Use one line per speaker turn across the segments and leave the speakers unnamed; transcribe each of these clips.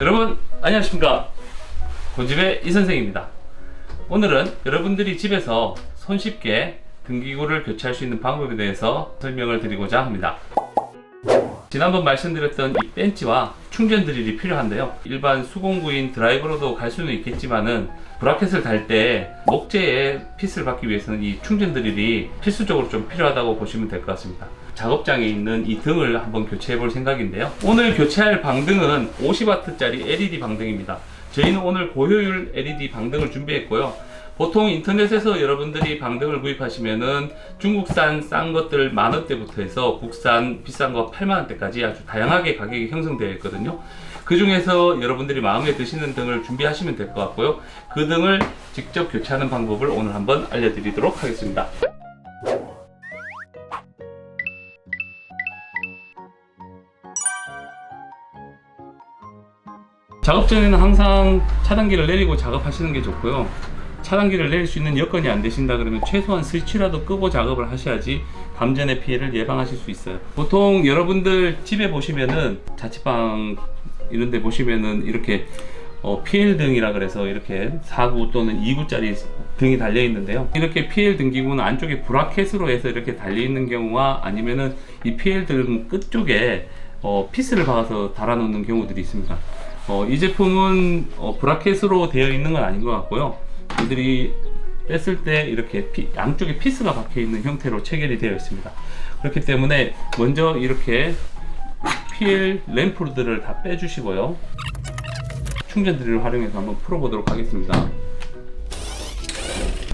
여러분 안녕하십니까? 고집의 이 선생입니다. 오늘은 여러분들이 집에서 손쉽게 등기구를 교체할 수 있는 방법에 대해서 설명을 드리고자 합니다. 지난번 말씀드렸던 이 벤치와 충전 드릴이 필요한데요. 일반 수공구인 드라이버로도 갈 수는 있겠지만은 브라켓을 달 때 목재에 핏을 받기 위해서는 이 충전 드릴이 필수적으로 좀 필요하다고 보시면 될 것 같습니다 작업장에 있는 이 등을 한번 교체해 볼 생각인데요. 오늘 교체할 방등은 50W짜리 LED 방등입니다. 저희는 오늘 고효율 LED 방등을 준비했고요. 보통 인터넷에서 여러분들이 방등을 구입하시면은 중국산 싼 것들 만 원대부터 해서 국산 비싼 거 8만 원대까지 아주 다양하게 가격이 형성되어 있거든요. 그 중에서 여러분들이 마음에 드시는 등을 준비하시면 될 것 같고요. 그 등을 직접 교체하는 방법을 오늘 한번 알려드리도록 하겠습니다. 작업 전에는 항상 차단기를 내리고 작업하시는 게 좋고요. 차단기를 내릴 수 있는 여건이 안 되신다 그러면 최소한 스위치라도 끄고 작업을 하셔야지 감전의 피해를 예방하실 수 있어요. 보통 여러분들 집에 보시면은 자취방 이런 데 보시면은 이렇게 어, PL 등이라 그래서 이렇게 4구 또는 2구짜리 등이 달려 있는데요. 이렇게 PL 등기구는 안쪽에 브라켓으로 해서 이렇게 달려 있는 경우와 아니면은 이 PL 등 끝쪽에 어, 피스를 박아서 달아놓는 경우들이 있습니다. 어, 이 제품은 어, 브라켓으로 되어 있는 건 아닌 것 같고요. 이들이 뺐을 때 이렇게 피- 양쪽에 피스가 박혀 있는 형태로 체결이 되어 있습니다. 그렇기 때문에 먼저 이렇게 PL 램프들을 다 빼주시고요. 충전 드릴을 활용해서 한번 풀어보도록 하겠습니다.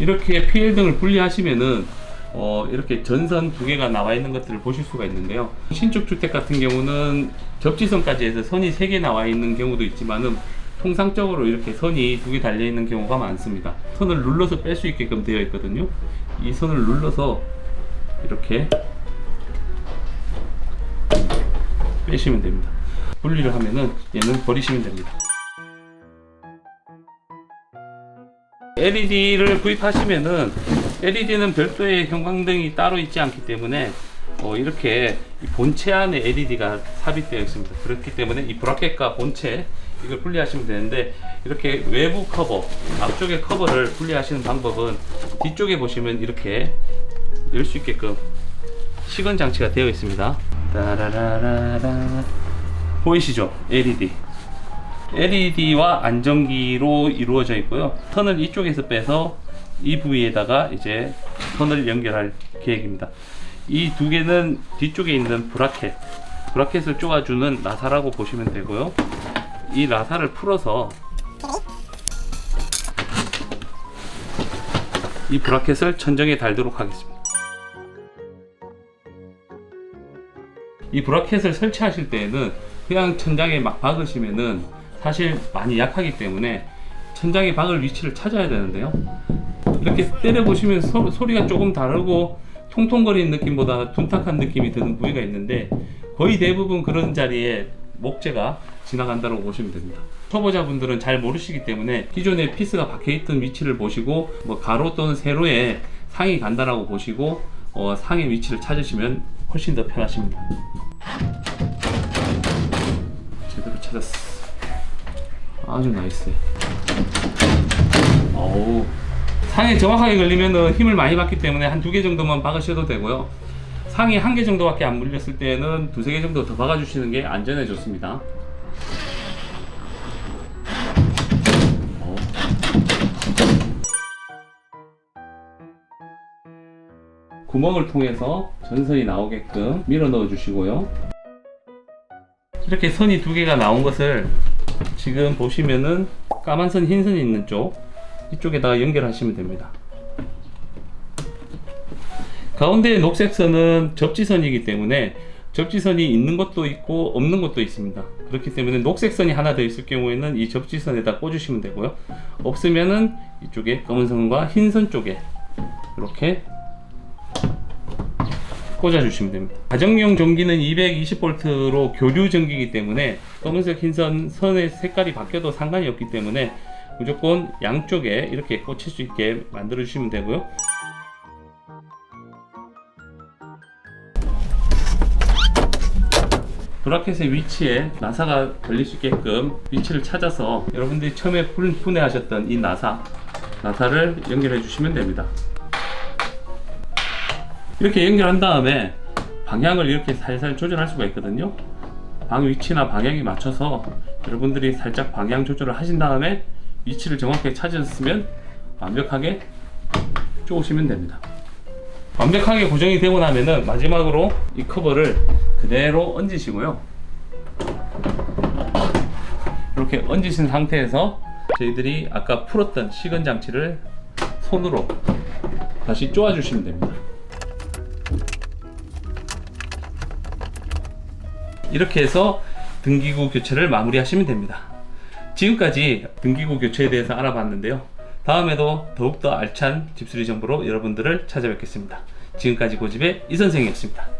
이렇게 PL 등을 분리하시면은 어, 이렇게 전선 두 개가 나와 있는 것들을 보실 수가 있는데요. 신축 주택 같은 경우는 접지선까지 해서 선이 세 개 나와 있는 경우도 있지만은 통상적으로 이렇게 선이 두 개 달려 있는 경우가 많습니다. 선을 눌러서 뺄 수 있게끔 되어 있거든요. 이 선을 눌러서 이렇게 빼시면 됩니다. 분리를 하면은 얘는 버리시면 됩니다. LED를 구입하시면은 LED는 별도의 형광등이 따로 있지 않기 때문에 어, 이렇게 이 본체 안에 LED가 삽입되어 있습니다. 그렇기 때문에 이 브라켓과 본체 이걸 분리하시면 되는데 이렇게 외부 커버, 앞쪽의 커버를 분리하시는 방법은 뒤쪽에 보시면 이렇게 열 수 있게끔 시건 장치가 되어 있습니다. 따라라라라 보이시죠? LED. LED와 안전기로 이루어져 있고요. 선을 이쪽에서 빼서 이 부위에다가 이제 선을 연결할 계획입니다. 이 두 개는 뒤쪽에 있는 브라켓, 브라켓을 쪼아주는 나사라고 보시면 되고요. 이 나사를 풀어서 이 브라켓을 천정에 달도록 하겠습니다. 이 브라켓을 설치하실 때에는 그냥 천장에 막 박으시면은 사실 많이 약하기 때문에 천장에 박을 위치를 찾아야 되는데요. 이렇게 때려 보시면 소리가 조금 다르고 통통거리는 느낌보다 둔탁한 느낌이 드는 부위가 있는데 거의 대부분 그런 자리에 목재가 지나간다고 보시면 됩니다. 초보자분들은 잘 모르시기 때문에 기존에 피스가 박혀 있던 위치를 보시고 뭐 가로 또는 세로에 상이 간다라고 보시고 어, 상의 위치를 찾으시면 훨씬 더 편하십니다. 제대로 찾았어. 아주 나이스. 어우. 상에 정확하게 걸리면은 힘을 많이 받기 때문에 한 두 개 정도만 박으셔도 되고요. 상이 한개 정도밖에 안 물렸을 때는 두세 개 정도 더 박아주시는 게 안전에 좋습니다. 어. 구멍을 통해서 전선이 나오게끔 밀어 넣어 주시고요. 이렇게 선이 두 개가 나온 것을 지금 보시면은 까만 선, 흰 선이 있는 쪽 이쪽에다가 연결하시면 됩니다. 가운데 녹색 선은 접지선이기 때문에 접지선이 있는 것도 있고 없는 것도 있습니다. 그렇기 때문에 녹색 선이 하나 더 있을 경우에는 이 접지선에다 꽂으시면 되고요. 없으면은 이쪽에 검은 선과 흰 선 쪽에 이렇게 꽂아주시면 됩니다. 가정용 전기는 220V로 교류 전기이기 때문에 검은색 흰선 선의 색깔이 바뀌어도 상관이 없기 때문에 무조건 양쪽에 이렇게 꽂힐 수 있게 만들어 주시면 되고요. 브라켓의 위치에 나사가 걸릴 수 있게끔 위치를 찾아서 여러분들이 처음에 분- 분해하셨던 이 나사 나사를 연결해 주시면 됩니다 이렇게 연결한 다음에 방향을 이렇게 살살 조절할 수가 있거든요 방 위치나 방향에 맞춰서 여러분들이 살짝 방향 조절을 하신 다음에 위치를 정확하게 찾으셨으면 완벽하게 쪼으시면 됩니다 완벽하게 고정이 되고 나면은 마지막으로 이 커버를 그대로 얹으시고요. 이렇게 얹으신 상태에서 저희들이 아까 풀었던 시건 장치를 손으로 다시 쪼아 주시면 됩니다. 이렇게 해서 등기구 교체를 마무리하시면 됩니다. 지금까지 등기구 교체에 대해서 알아봤는데요. 다음에도 더욱더 알찬 집수리 정보로 여러분들을 찾아뵙겠습니다. 지금까지 고집의 이 선생이었습니다.